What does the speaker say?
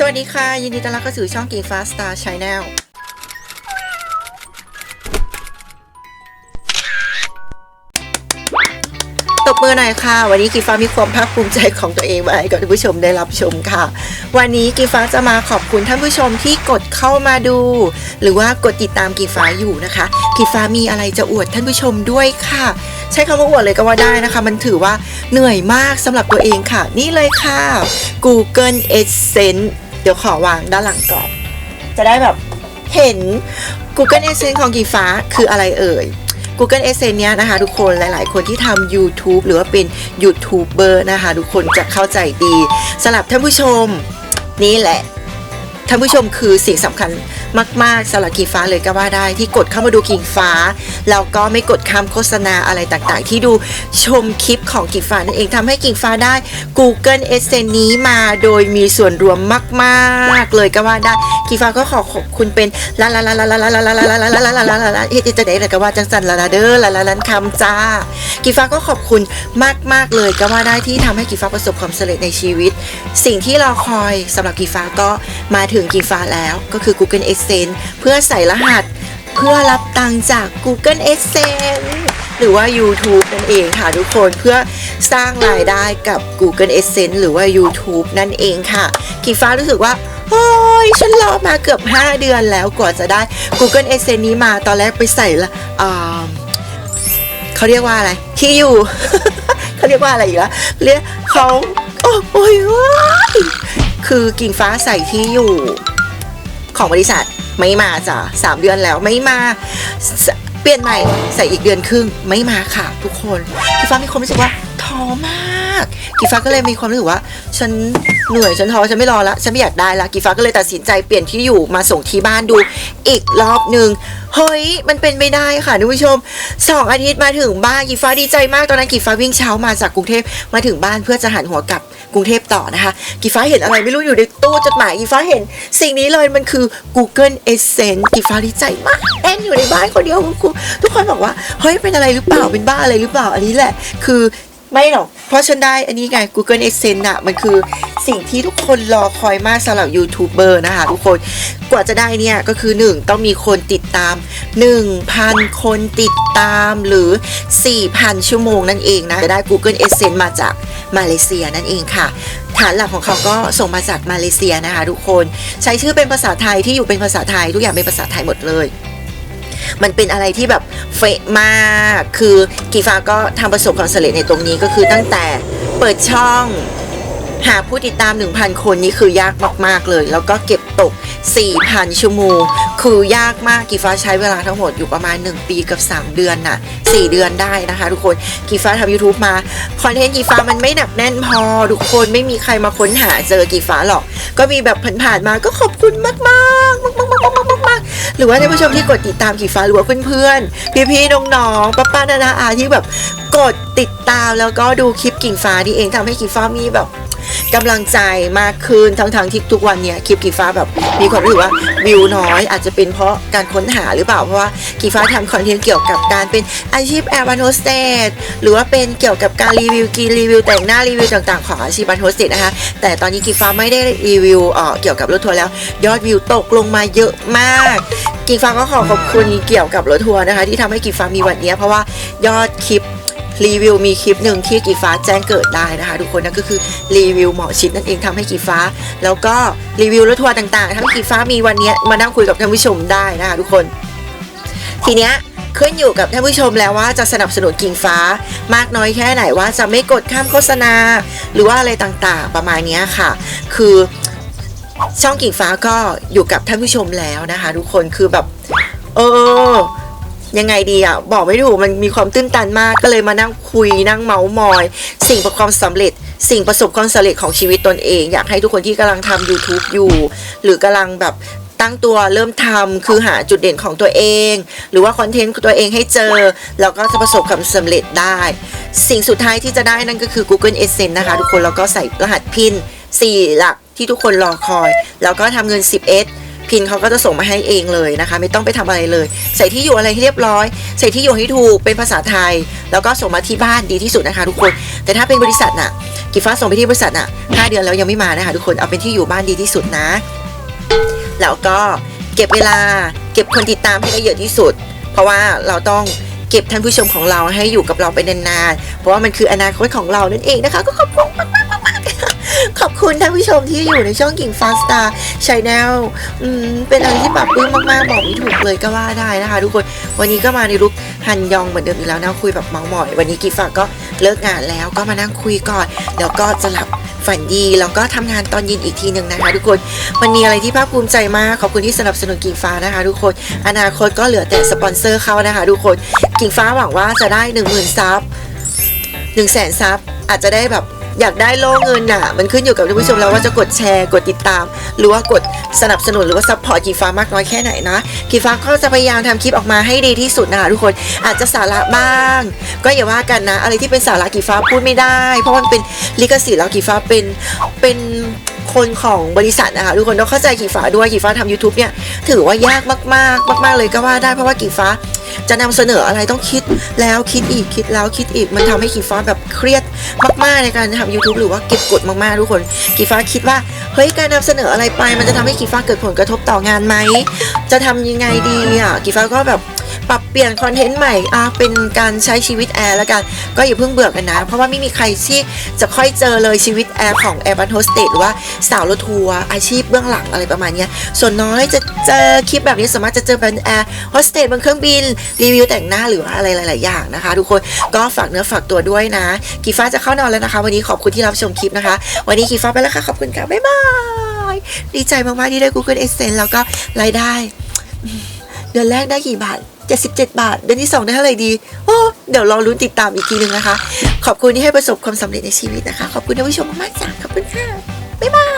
สวัสดีค่ะ ยินดีต้อนรับเข้าสู่ช่องกีฟ้าสตาร์ชแนลตบมือหน่อยค่ะ วันนี้กีฟ้ามีความภาคภูมิใจของตัวเองมาให้กับท่านผู้ชมได้รับชมค่ะ วันนี้กีฟ้าจะมาขอบคุณท่านผู้ชมที่กดเข้ามาดู หรือว่ากดติดตามกีฟ้าอยู่นะคะ กีฟ้ามีอะไรจะอวดท่านผู้ชมด้วยค่ะ ใช้คำว่าอวดเลยก็ว่าได้นะคะ มันถือว่าเหนื่อยมากสำหรับตัวเองค่ะ นี่เลยค่ะ Google Adsense เดี๋ยวขอวางด้านหลังก่อน จะได้แบบเห็น Google Adsense ของกีฟ้าคืออะไรเอ่ย Google Adsense เนี้ยนะคะ ทุกคนหลาย ๆ คนที่ทำ YouTube หรือว่าเป็นยูทูบเบอร์นะคะ ทุกคนจะเข้าใจดีสำหรับท่านผู้ชมนี่แหละท่านผู้ชมคือสิ่งสำคัญ มาก ๆสำหรับกีฟ้าเลยก็ว่าได้ที่กดเข้ามาดูกิ่งฟ้าแล้วก็ไม่กดคำโฆษณาอะไรต่างๆ ที่ดูชมคลิปของกิ่งฟ้านั่นเองทำให้กิ่งฟ้าได้ Google a d s e n นี้มาโดยมีส่วนรวมมาก ๆ เลยก็ว่าได้กิ่งฟ้าก็ขอขอบคุณเป็นลาลาลาลาลาลาลาลาลาลาลาลาลาลาลาลาลาเฮ็ดจะได้เลยก็ว่าจังสันลาลาเด้อลาลาลันคำจ้ากิ่งฟ้าก็ขอบคุณมาก ๆ เลยก็ว่าได้ที่ทำให้กิ่งฟ้าประสบความสำเร็จในชีวิต สิ่งที่รอคอยสำหรับกีฟ้าก็มาถึงกีฟ้าแล้วก็คือ Google Adsense เพื่อใส่รหัส เพื่อรับตังจาก Google Adsense หรือว่า YouTube นั่นเองค่ะทุกคนเพื่อสร้างรายได้กับ Google Adsense หรือว่า YouTube นั่นเองค่ะกีฟ้ารู้สึกว่าโอ้ยฉันรอมาเกือบ 5 เดือนแล้วกว่าจะได้ Google Adsense นี้มาตอนแรกไปใส่ละเขาเรียกว่าอะไร ที่อยู่เขาเรียกว่าอะไรอีกละเรียกเขาโอ้โอ้ยว้ายคือกิ่งฟ้าใส่ที่อยู่ ของบริษัทไม่มาจ้ะสามเดือนแล้วไม่มาเปลี่ยนใหม่ใส่อีกเดือนครึ่งไม่มาค่ะ ทุกคนพี่ฟ้ามีความรู้สึกว่าท้อมาก กิ่งฟ้าก็เลยมีความรู้สึกว่า ฉันเหนื่อยฉันท้อฉันไม่รอละฉันไม่อยากได้ละกิ่งฟ้าก็เลยตัดสินใจเปลี่ยนที่อยู่มาส่งที่บ้านดูอีกรอบหนึ่งเฮ้ยมันเป็นไม่ได้ค่ะท่านผู้ชมสองอาทิตย์มาถึงบ้านกิ่งฟ้าดีใจมากตอนนั้นกิ่งฟ้าวิ่งเช้ามาจากกรุงเทพมาถึงบ้านเพื่อจะหันหัวกลับกรุงเทพต่อนะคะกิ่งฟ้าเห็นอะไรไม่รู้อยู่ในตู้จดหมายกิ่งฟ้าเห็น สิ่งนี้เลยมันคือ Google Adsense กิ่งฟ้าดีใจมากแอนอยู่ในบ้านคนเดียวคุณครูทุกคนบอกว่าเฮ้ยเป็นอะไรหรือเปล่าเป็นบ้าอะไรหรือเปล่าอันนี้แหละ คือ ไม่หรอก เพราะฉันได้อันนี้ไง Google Adsense อะมันคือสิ่งที่ทุกคนรอคอยมากสำหรับยูทูบเบอร์นะคะทุกคน กว่าจะได้เนี่ยก็คือ 1 ต้องมีคนติดตาม 1,000 คนติดตามหรือ 4,000 ชั่วโมงนั่นเองนะ จะได้ Google Adsense มาจากมาเลเซียนั่นเองค่ะ ฐานหลักของเขาก็ส่งมาจากมาเลเซียนะคะทุกคน ใช้ชื่อเป็นภาษาไทยที่อยู่เป็นภาษาไทยทุกอย่างเป็นภาษาไทยหมดเลย มันเป็นอะไรที่แบบเฟะมากคือกีฟ้าก็ทำประสบความสำเร็จในตรงนี้ก็คือตั้งแต่เปิดช่องหาผู้ติดตาม 1,000 คนนี่คือยากมากๆเลย แล้วก็เก็บตก 4,000 ชั่วโมง คือยากมากกีฟ้าใช้เวลาทั้งหมดอยู่ประมาณ 1 ปีกับ 3 เดือนน่ะ 4 เดือนได้นะคะทุกคนกีฟ้าทำ YouTube มา คอนเทนต์กีฟ้ามันไม่หนักแน่นพอ ทุกคนไม่มีใครมาค้นหาเจอกีฟ้าหรอก ก็มีแบบผ่านๆมาก็ขอบคุณมากๆมากๆมากๆๆๆๆ หรือว่าท่านผู้ชมที่กดติดตามกีฟ้าหรือว่าเพื่อนๆพี่ๆน้องๆป้าๆนานาอาที่แบบกดติดตามแล้วก็ดูคลิปกิ่งฟ้านี่เองทำให้กิ่งฟ้ามีแบบ กำลังใจมากขึ้นทั้งๆที่ทุกวันเนี้ยคลิปกีฟ้าแบบมีความรู้สึกว่าวิวน้อย อาจจะเป็นเพราะการค้นหาหรือเปล่าเพราะว่ากีฟ้าทำคอนเทนต์เกี่ยวกับการเป็นอาชีพแอร์บันโฮสเตสหรือว่าเป็นเกี่ยวกับการรีวิวกีรีวิวแต่งหน้ารีวิวต่างๆของอาชีพบันโฮสเตสนะคะแต่ตอนนี้กีฟ้าไม่ได้รีวิวเอ่อเกี่ยวกับรถทัวร์แล้ว ยอดวิวตกลงมาเยอะมากกีฟ้าก็ขอขอบคุณเกี่ยวกับรถทัวร์นะคะ ที่ทำให้กีฟ้ามีวันเนี้ยเพราะว่ายอดคลิป รีวิวมีคลิปหนึ่งที่กีฟ้าแจ้งเกิดได้นะคะทุกคนนั่นก็คือรีวิวหมอชิดนั่นเองทำให้กีฟ้า แล้วก็รีวิวรถทัวร์ต่างๆทำให้กีฟ้ามีวันนี้มานั่งคุยกับท่านผู้ชมได้นะคะทุกคน ทีเนี้ยขึ้นอยู่กับท่านผู้ชมแล้วว่าจะสนับสนุนกิ่งฟ้ามากน้อยแค่ไหนว่าจะไม่กดข้ามโฆษณา หรือว่าอะไรต่างๆ ประมาณนี้ค่ะ คือช่องกิ่งฟ้าก็อยู่กับท่านผู้ชมแล้วนะคะ ทุกคนคือแบบ เออ ยังไงดีอะบอกไม่ถูกมันมีความตื้นตันมากก็เลยมานั่งคุยนั่งเมาส์มอย สิ่งประความสำเร็จ สิ่งประสบความสำเร็จของชีวิตตนเอง อยากให้ทุกคนที่กำลังทำ YouTube อยู่ หรือกำลังแบบตั้งตัวเริ่มทำคือหาจุดเด่นของตัวเอง หรือว่าคอนเทนต์ตัวเองให้เจอ แล้วก็จะประสบความสำเร็จได้ สิ่งสุดท้ายที่จะได้นั่นก็คือ Google Adsense นะคะ ทุกคนแล้วก็ใส่รหัสพิน4หลักที่ทุกคนรอคอย แล้วก็ทำเงิน 10S พินเขาก็จะส่งมาให้เองเลยนะคะ ไม่ต้องไปทำอะไรเลย ใส่ที่อยู่อะไรให้เรียบร้อย ใส่ที่อยู่ให้ถูกเป็นภาษาไทย แล้วก็ส่งมาที่บ้านดีที่สุดนะคะ ทุกคน แต่ถ้าเป็นบริษัทน่ะกีฟ้าส่งไปที่บริษัทน่ะห้าเดือนแล้วยังไม่มานะคะทุกคนเอาเป็นที่อยู่บ้านดีที่สุดนะ แล้วก็เก็บเวลาเก็บคนติดตามให้ได้เยอะที่สุด เพราะว่าเราต้องเก็บท่านผู้ชมของเราให้อยู่กับเราไปนานๆเพราะว่ามันคืออนาคตของเรานั่นเองนะคะ ก็ขอบคุณมาก ขอบคุณท่านผู้ชมที่อยู่ในช่องกิ่งฟ้าสตาร์ชแนลเป็นอะไรที่ปรับปื้มมากๆ บอกไม่ถูกเลยก็ว่าได้นะคะ ทุกคนวันนี้ก็มาในลุคฮันยองเหมือนเดิมอีกแล้วนะคุยแบบเมาหมอย วันนี้กีฟ้าก็เลิกงานแล้วก็มานั่งคุยก่อนเดี๋ยวก็จะหลับฝันดีแล้วก็ทำงานตอนเย็นอีกทีหนึ่งนะคะ ทุกคนมันมีอะไรที่ภาคภูมิใจมากขอบคุณที่สนับสนุนกิ่งฟ้านะคะ ทุกคนอนาคตก็เหลือแต่สปอนเซอร์เข้านะคะ ทุกคนกิ่งฟ้าหวังว่าจะได้ 1 0,000ซับ1 0 0 0 0แสนซับอาจจะได้แบบ อยากได้โล่เงินน่ะ มันขึ้นอยู่กับท่านผู้ชมแล้วว่าจะกดแชร์กดติดตาม หรือว่ากดสนับสนุนหรือว่าซัพพอร์ตกีฟ้ามากน้อยแค่ไหนนะกีฟ้าก็จะพยายามทำคลิปออกมาให้ดีที่สุดนะคะทุกคนอาจจะสาระบ้าง ก็อย่าว่ากันนะ อะไรที่เป็นสาระกีฟ้าพูดไม่ได้ เพราะมันเป็นลิขสิทธิ์แล้วกีฟ้าเป็นเป็น คนของบริษัทนะคะทุกคนต้องเข้าใจกีฟ้าด้วยกีฟ้าทำ YouTube เนี่ยถือว่ายากมากๆ มาก ๆ เลยก็ว่าได้เพราะว่ากีฟ้าจะนำเสนออะไรต้องคิดแล้วคิดอีกคิดแล้วคิดอีกมันทำให้กีฟ้าแบบเครียดมาก ๆ ในการทำ YouTube หรือว่าเก็บกดมากๆทุกคนกีฟ้าคิดว่าเฮ้ยการนำเสนออะไรไป มันจะทำให้กีฟ้าเกิดผลกระทบต่องานไหมจะทำยังไงดีอะกีฟ้าก็แบบ ปรับเปลี่ยนคอนเทนต์ใหม่อะเป็นการใช้ชีวิตแอร์แล้วกัน ก็อย่าเพิ่งเบื่อกันนะ เพราะว่าไม่มีใครที่จะค่อยเจอเลยชีวิตแอร์ของแอร์บันโฮสเตสหรือว่าสาวรถทัวร์อาชีพเบื้องหลังอะไรประมาณนี้ส่วนน้อยจะเจอคลิปแบบนี้สามารถจะเจอเป็นแอร์โฮสเตสบนเครื่องบินรีวิวแต่งหน้าหรือว่าอะไรหลาย ๆ อย่างนะคะ ทุกคนก็ฝากเนื้อฝากตัวด้วยนะกีฟ้าจะเข้านอนแล้วนะคะ วันนี้ขอบคุณที่รับชมคลิปนะคะ วันนี้กีฟ้าไปแล้วค่ะขอบคุณค่ะบ๊ายบายดีใจมาก ๆ ที่ได้ Google Adsense แล้วก็รายได้ เดือนแรกได้กี่บาท 77 บาท เดือนที่2ได้เท่าไหร่ดีโอ้เดี๋ยวรอรุ้นติดตามอีกทีหนึ่งนะคะ ขอบคุณที่ให้ประสบความสำเร็จในชีวิตนะคะ ขอบคุณท่านผู้ชมมากๆจ้ะขอบคุณค่ะบ๊ายบาย